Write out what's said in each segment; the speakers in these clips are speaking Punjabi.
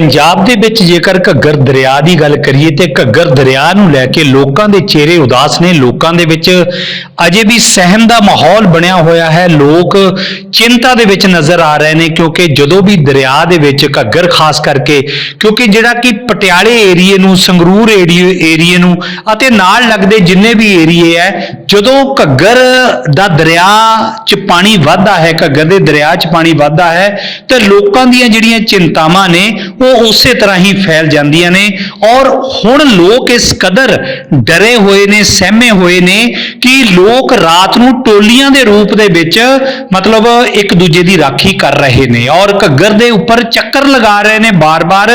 ਪੰਜਾਬ ਦੇ ਵਿੱਚ ਜੇਕਰ ਘੱਗਰ ਦਰਿਆ ਦੀ ਗੱਲ ਕਰੀਏ ਤੇ ਘੱਗਰ ਦਰਿਆ ਨੂੰ ਲੈ ਕੇ ਲੋਕਾਂ ਦੇ ਚਿਹਰੇ ਉਦਾਸ ਨੇ। ਲੋਕਾਂ ਦੇ ਵਿੱਚ ਅਜੇ ਵੀ ਸਹਿਮ ਦਾ ਮਾਹੌਲ ਬਣਿਆ ਹੋਇਆ ਹੈ। ਲੋਕ ਚਿੰਤਾ ਦੇ ਵਿੱਚ ਨਜ਼ਰ ਆ ਰਹੇ ਨੇ ਕਿਉਂਕਿ ਜਦੋਂ ਵੀ ਦਰਿਆ ਦੇ ਵਿੱਚ ਘੱਗਰ ਖਾਸ ਕਰਕੇ ਕਿਉਂਕਿ ਜਿਹੜਾ ਕਿ ਪਟਿਆਲੇ ਏਰੀਏ ਨੂੰ, ਸੰਗਰੂਰ ਏਰੀਏ ਏਰੀਏ ਨੂੰ ਅਤੇ ਨਾਲ ਲੱਗਦੇ ਜਿੰਨੇ ਵੀ ਏਰੀਏ ਹੈ, ਜਦੋਂ ਘੱਗਰ ਦਾ ਦਰਿਆ 'ਚ ਪਾਣੀ ਵੱਧਦਾ ਹੈ, ਘੱਗਰ ਦੇ ਦਰਿਆ 'ਚ ਪਾਣੀ ਵੱਧਦਾ ਹੈ, ਤੇ ਲੋਕਾਂ ਦੀਆਂ ਜਿਹੜੀਆਂ ਚਿੰਤਾਵਾਂ ਨੇ ਉਹ ਉਸੇ ਤਰ੍ਹਾਂ ਹੀ ਫੈਲ ਜਾਂਦੀਆਂ ਨੇ ਔਰ ਹੁਣ ਲੋਕ ਇਸ ਕਦਰ ਡਰੇ ਹੋਏ ਨੇ, ਸਹਿਮੇ ਹੋਏ ਨੇ ਕਿ ਲੋਕ ਰਾਤ ਨੂੰ ਟੋਲੀਆਂ ਦੇ ਰੂਪ ਦੇ ਵਿੱਚ ਮਤਲਬ ਇੱਕ ਦੂਜੇ ਦੀ ਰਾਖੀ ਕਰ ਰਹੇ ਨੇ ਔਰ ਘੱਗਰ ਦੇ ਉੱਪਰ ਚੱਕਰ ਲਗਾ ਰਹੇ ਨੇ ਬਾਰ-ਬਾਰ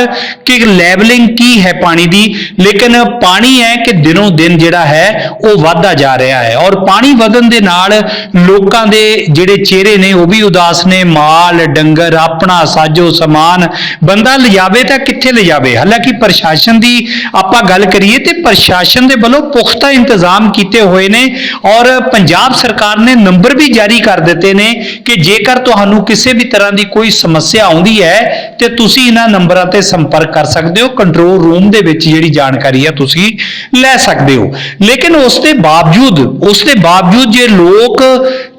ਕਿ ਲੈਵਲਿੰਗ ਕੀ ਹੈ ਪਾਣੀ ਦੀ, ਲੇਕਿਨ ਪਾਣੀ ਹੈ ਕਿ ਦਿਨੋਂ ਦਿਨ ਜਿਹੜਾ ਹੈ ਉਹ ਵੱਧਦਾ ਜਾ ਰਿਹਾ ਹੈ ਔਰ ਪਾਣੀ ਵਧਣ ਦੇ ਨਾਲ ਲੋਕਾਂ ਦੇ ਜਿਹੜੇ ਚਿਹਰੇ ਨੇ ਉਹ ਵੀ ਉਦਾਸ ਨੇ, ਮਾਲ, ਡੰਗਰ, ਆਪਣਾ, ਸਾਜੋ, ਸਮਾਨ, ਬੰਦਾ ਲਿਜਾਵੇ ਤਾਂ ਕਿੱਥੇ ਲਿਜਾਵੇ ਹਾਲਾਂਕਿ ਪ੍ਰਸ਼ਾਸਨ ਦੀ ਆਪਾਂ ਗੱਲ ਕਰੀਏ ਤੇ ਪ੍ਰਸ਼ਾਸਨ ਦੇ ਵੱਲੋਂ ਪੁਖਤਾ ਇੰਤਜ਼ਾਮ ਕੀਤੇ ਹੋਏ ਨੇ ਔਰ ਪੰਜਾਬ ਸਰਕਾਰ ਨੇ ਨੰਬਰ ਵੀ ਜਾਰੀ ਕਰ ਦਿੱਤੇ ਨੇ ਕਿ ਜੇਕਰ ਤੁਹਾਨੂੰ ਕਿਸੇ ਵੀ ਤਰ੍ਹਾਂ ਦੀ ਕੋਈ ਸਮੱਸਿਆ ਆਉਂਦੀ ਹੈ ਤੇ ਤੁਸੀਂ ਇਹਨਾਂ ਨੰਬਰਾਂ ਤੇ ਸੰਪਰਕ ਕਰ ਸਕਦੇ ਹੋ ਕੰਟਰੋਲ ਰੂਮ ਦੇ ਵਿੱਚ ਜਿਹੜੀ ਜਾਣਕਾਰੀ ਹੈ ਤੁਸੀਂ ਲੈ ਸਕਦੇ ਹੋ। ਲੇਕਿਨ ਉਸ ਦੇ ਬਾਵਜੂਦ, ਉਸ ਦੇ ਬਾਵਜੂਦ ਜੇ ਲੋਕ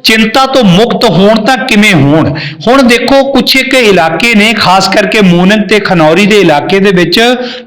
ਚਿੰਤਾ ਤੋਂ ਮੁਕਤ ਹੋਣ ਤਾਂ ਕਿਵੇਂ ਹੋਣ? ਹੁਣ ਦੇਖੋ ਕੁਛ ਇੱਕ ਇਲਾਕੇ ਨੇ ਖਾਸ ਕਰਕੇ ਮੂਨਕ ਤੇ ਖਨੌਰੀ ਦੇ ਇਲਾਕੇ ਦੇ ਵਿੱਚ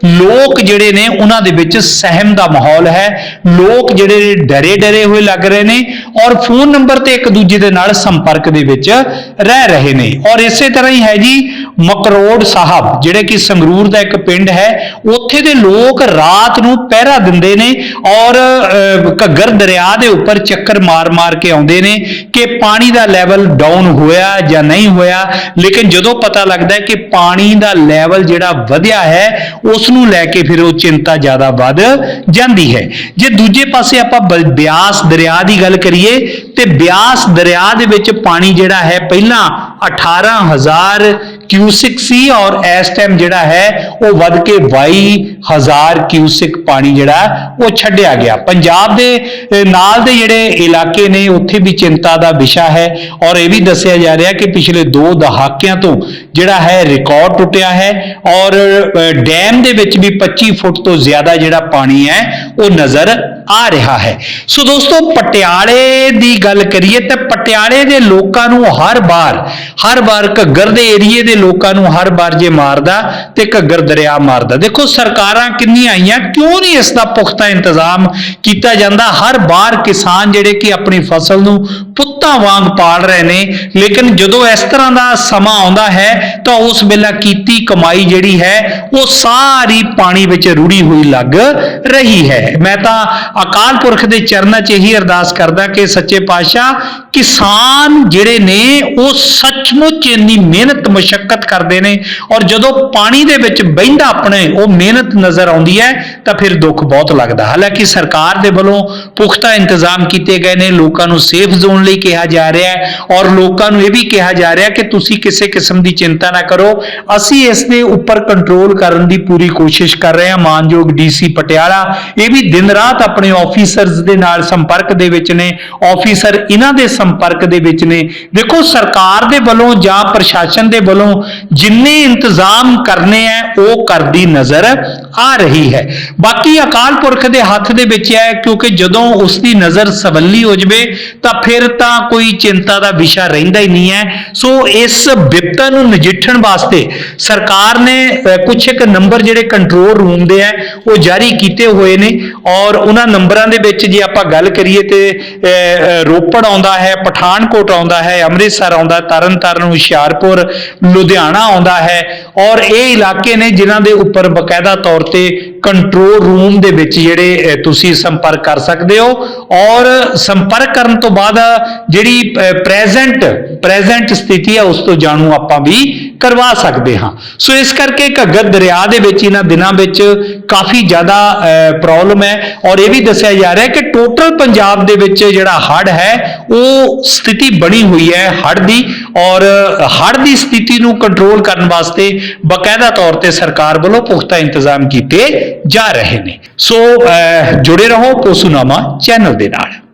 ਲੋਕ ਜਿਹੜੇ ਨੇ ਉਹਨਾਂ ਦੇ ਵਿੱਚ ਸਹਿਮ ਦਾ ਮਾਹੌਲ ਹੈ। ਲੋਕ ਜਿਹੜੇ ਡਰੇ ਡਰੇ ਹੋਏ ਲੱਗ ਰਹੇ ਨੇ ਔਰ ਫੋਨ ਨੰਬਰ ਤੇ ਇੱਕ ਦੂਜੇ ਦੇ ਨਾਲ ਸੰਪਰਕ ਦੇ ਵਿੱਚ ਰਹਿ ਰਹੇ ਨੇ। ਔਰ ਇਸੇ ਤਰ੍ਹਾਂ ਹੀ ਹੈ ਜੀ ਮਕਰੋੜ ਸਾਹਿਬ ਜਿਹੜੇ ਕਿ ਸੰਗਰੂਰ ਦਾ ਇੱਕ ਪਿੰਡ ਹੈ ਉੱਥੇ ਦੇ ਲੋਕ ਰਾਤ ਨੂੰ ਪਹਿਰਾ ਦਿੰਦੇ ਨੇ ਔਰ ਅਹ, ਘੱਗਰ ਦਰਿਆ ਦੇ ਉੱਪਰ ਚੱਕਰ ਮਾਰ-ਮਾਰ ਕੇ ਆਉਂਦੇ ਨੇ। ਕਿ ਪਾਣੀ ਦਾ ਲੈਵਲ ਡਾਊਨ ਹੋਇਆ ਜਾਂ ਨਹੀਂ ਹੋਇਆ, ਲੇਕਿਨ ਜਦੋਂ ਪਤਾ ਲੱਗਦਾ ਹੈ ਕਿ ਪਾਣੀ ਦਾ ਲੈਵਲ ਜਿਹੜਾ ਵਧਿਆ ਹੈ ਉਸ ਨੂੰ ਲੈ ਕੇ ਫਿਰ ਉਹ ਚਿੰਤਾ ਜ਼ਿਆਦਾ ਵੱਧ ਜਾਂਦੀ ਹੈ। ਜੇ ਦੂਜੇ ਪਾਸੇ ਆਪਾਂ ਬ- ਬਿਆਸ ਦਰਿਆ ਦੀ ਗੱਲ ਕਰੀਏ, ਤੇ ਬਿਆਸ ਦਰਿਆ ਦੇ ਵਿੱਚ ਪਾਣੀ ਜਿਹੜਾ ਹੈ, ਪਹਿਲਾਂ 18000 ਕਿਊਸਿਕ ਸੀ ਔਰ ਇਸ ਟਾਈਮ ਜਿਹੜਾ ਹੈ, ਉਹ ਵੱਧ ਕੇ 22000 ਕਿਊਸਿਕ ਪਾਣੀ ਜਿਹੜਾ ਉਹ ਛੱਡਿਆ ਗਿਆ। ਪੰਜਾਬ ਦੇ ਨਾਲ ਦੇ ਜਿਹੜੇ ਇਲਾਕੇ ਨੇ, ਉੱਥੇ ਵੀ ਚਿੰਤਾ ਦਾ ਵਿਸ਼ਾ ਹੈ ਔਰ ਇਹ ਵੀ ਦੱਸਿਆ ਜਾ ਰਿਹਾ ਕਿ ਪਿਛਲੇ 2 ਦਹਾਕਿਆਂ ਤੋਂ ਜਿਹੜਾ ਹੈ ਰਿਕਾਰਡ ਟੁੱਟਿਆ ਹੈ ਔਰ ਡੈਮ ਦੇ ਵਿੱਚ ਵੀ 25 ਫੁੱਟ ਤੋਂ ਜ਼ਿਆਦਾ ਜਿਹੜਾ ਪਾਣੀ ਹੈ, ਉਹ ਨਜ਼ਰ ਆ ਰਿਹਾ ਹੈ। ਸੋ ਦੋਸਤੋ, ਪਟਿਆਲੇ ਦੀ ਗੱਲ ਕਰੀਏ ਤਾਂ ਪਟਿਆਲੇ ਦੇ ਲੋਕਾਂ ਨੂੰ ਹਰ ਵਾਰ ਹਰ ਵਾਰ ਘੱਗਰ ਦੇ ਏਰੀਏ ਦੇ ਲੋਕਾਂ ਨੂੰ ਹਰ ਵਾਰ ਜੇ ਮਾਰਦਾ ਤੇ ਘੱਗਰ ਦਰਿਆ ਮਾਰਦਾ। ਦੇਖੋ ਸਰਕਾਰਾਂ ਕਿੰਨੀਆਂ ਆਈਆਂ, ਕਿਉਂ ਨਹੀਂ ਇਸ ਦਾ ਪੁਖਤਾ ਇੰਤਜ਼ਾਮ ਕੀਤਾ ਜਾਂਦਾ? ਹਰ ਵਾਰ ਕਿਸਾਨ ਜਿਹੜੇ ਕਿ ਆਪਣੀ ਫਸਲ ਨੂੰ ਪੁੱਤ ਵਾਂਗ ਪਾਲ ਰਹੇ ਨੇ, ਲੇਕਿਨ ਜਦੋਂ ਇਸ ਤਰ੍ਹਾਂ ਦਾ ਸਮਾਂ ਆਉਂਦਾ ਹੈ, ਤਾਂ ਉਸ ਵੇਲੇ ਕੀਤੀ ਕਮਾਈ ਜਿਹੜੀ ਹੈ, ਉਹ ਸਾਰੀ ਪਾਣੀ ਵਿੱਚ ਰੁੜੀ ਹੋਈ ਲੱਗ ਰਹੀ ਹੈ। ਮੈਂ ਤਾਂ ਅਕਾਲ ਪੁਰਖ ਦੇ ਚਰਨਾਂ 'ਚ ਇਹੀ ਅਰਦਾਸ ਕਰਦਾ ਕਿ ਸੱਚੇ ਪਾਤਸ਼ਾਹ, ਕਿਸਾਨ ਜਿਹੜੇ ਨੇ, ਉਹ ਸੱਚਮੁੱਚ ਇੰਨੀ ਮਿਹਨਤ ਮੁਸ਼ਕਲ ਕਰਦੇ ਨੇ ਔਰ ਜਦੋਂ ਪਾਣੀ ਦੇ ਵਿੱਚ ਬਹਿੰਦਾ ਆਪਣੇ, ਉਹ ਮਿਹਨਤ ਨਜ਼ਰ ਆਉਂਦੀ ਹੈ, ਤਾਂ ਫਿਰ ਦੁੱਖ ਬਹੁਤ ਲੱਗਦਾ। ਹਾਲਾਂਕਿ ਸਰਕਾਰ ਦੇ ਵੱਲੋਂ ਪੁਖਤਾ ਇੰਤਜ਼ਾਮ ਕੀਤੇ ਗਏ ਨੇ, ਲੋਕਾਂ ਨੂੰ ਸੇਫ ਜ਼ੋਨ ਲਈ ਕਿਹਾ ਜਾ ਰਿਹਾ ਹੈ ਔਰ ਲੋਕਾਂ ਨੂੰ ਇਹ ਵੀ ਕਿਹਾ ਜਾ ਰਿਹਾ ਕਿ ਤੁਸੀਂ ਕਿਸੇ ਕਿਸਮ ਦੀ ਚਿੰਤਾ ਨਾ ਕਰੋ। ਅਸੀਂ ਇਸ ਦੇ ਉੱਪਰ ਕੰਟਰੋਲ ਕਰਨ ਦੀ ਪੂਰੀ ਕੋਸ਼ਿਸ਼ ਕਰ ਰਹੇ ਹਾਂ। ਮਾਨਯੋਗ ਡੀਸੀ ਪਟਿਆਲਾ, ਇਹ ਵੀ ਦਿਨ ਰਾਤ ਆਪਣੇ ਆਫੀਸਰਸ ਦੇ ਨਾਲ ਸੰਪਰਕ ਦੇ ਵਿੱਚ ਨੇ। ਆਫੀਸਰ ਇਹਨਾਂ ਦੇ ਸੰਪਰਕ ਦੇ ਵਿੱਚ ਨੇ। ਦੇਖੋ, ਸਰਕਾਰ ਦੇ ਵੱਲੋਂ ਜਾਂ ਪ੍ਰਸ਼ਾਸਨ ਦੇ ਵੱਲੋਂ ਜਿੰਨੇ ਇੰਤਜ਼ਾਮ ਕਰਨੇ ਆ ਉਹ ਕਰਦੀ ਨਜ਼ਰ ਆ ਰਹੀ ਹੈ। ਬਾਕੀ ਅਕਾਲ ਪੁਰਖ ਦੇ ਹੱਥ ਦੇ ਵਿੱਚ ਹੈ, ਕਿਉਂਕਿ ਜਦੋਂ ਉਸ ਦੀ ਨਜ਼ਰ ਸਵੱਲੀ ਹੋ ਜਵੇ, ਤਾਂ ਫਿਰ ਤਾਂ ਕੋਈ ਚਿੰਤਾ ਦਾ ਵਿਸ਼ਾ ਰਹਿੰਦਾ ਹੀ ਨਹੀਂ ਹੈ। ਸੋ ਇਸ ਵਿਪਤਾ ਨੂੰ ਨਜਿੱਠਣ ਵਾਸਤੇ ਸਰਕਾਰ ਨੇ ਅਹ, ਕੁਛ ਇੱਕ ਨੰਬਰ ਜਿਹੜੇ ਕੰਟਰੋਲ ਰੂਮ ਦੇ ਹੈ ਉਹ ਜਾਰੀ ਕੀਤੇ ਹੋਏ ਨੇ। ਔਰ ਉਹਨਾਂ ਨੰਬਰਾਂ ਦੇ ਵਿੱਚ ਜੇ ਆਪਾਂ ਗੱਲ ਕਰੀਏ ਤੇ ਰੋਪੜ ਆਉਂਦਾ ਹੈ ਪਠਾਨਕੋਟ ਆਉਂਦਾ ਹੈ ਅੰਮ੍ਰਿਤਸਰ ਆਉਂਦਾ ਤਰਨਤਾਰਨ ਹੁਸ਼ਿਆਰਪੁਰ ਲੁਧਿਆਣਾ ਆਉਂਦਾ ਹੈ। ਔਰ ਇਹ ਇਲਾਕੇ ਨੇ ਜਿਨ੍ਹਾਂ ਦੇ ਉੱਪਰ ਬਕਾਇਦਾ ਤੌਰ ਤੇ ਕੰਟਰੋਲ ਰੂਮ ਦੇ ਵਿੱਚ ਜਿਹੜੇ ਤੁਸੀਂ ਸੰਪਰਕ ਕਰ ਸਕਦੇ ਹੋ। ਔਰ ਸੰਪਰਕ ਕਰਨ ਤੋਂ ਬਾਅਦ ਜਿਹੜੀ ਪ੍ਰੈਜ਼ੈਂਟ ਪ੍ਰੈਜ਼ੈਂਟ ਸਥਿਤੀ ਹੈ ਉਸ ਤੋਂ ਜਾਣੂ ਆਪਾਂ ਵੀ ਕਰਵਾ ਸਕਦੇ ਹਾਂ। ਸੋ ਇਸ ਕਰਕੇ ਘੱਗਰ ਦਰਿਆ ਦੇ ਵਿੱਚ, ਇਹਨਾਂ ਦਿਨਾਂ ਵਿੱਚ ਕਾਫੀ ਜ਼ਿਆਦਾ ਪ੍ਰੋਬਲਮ ਹੈ। ਔਰ ਇਹ ਵੀ ਦੱਸਿਆ ਜਾ ਰਿਹਾ ਹੈ ਕਿ ਟੋਟਲ ਪੰਜਾਬ ਦੇ ਵਿੱਚ ਜਿਹੜਾ ਹੜ੍ਹ ਹੈ, ਉਹ ਸਥਿਤੀ ਬਣੀ ਹੋਈ ਹੈ ਹੜ੍ਹ ਦੀ। ਔਰ ਹੜ੍ਹ ਦੀ ਸਥਿਤੀ ਨੂੰ ਕੰਟਰੋਲ ਕਰਨ ਵਾਸਤੇ ਬਕਾਇਦਾ ਤੌਰ ਤੇ ਸਰਕਾਰ ਵੱਲੋਂ ਪੁਖਤਾ ਇੰਤਜ਼ਾਮ ਕੀਤੇ ਜਾ ਰਹੇ ਨੇ। ਸੋ ਜੁੜੇ ਰਹੋ ਪੋਸੂਨਾਮਾ ਚੈਨਲ ਦੇ ਨਾਲ।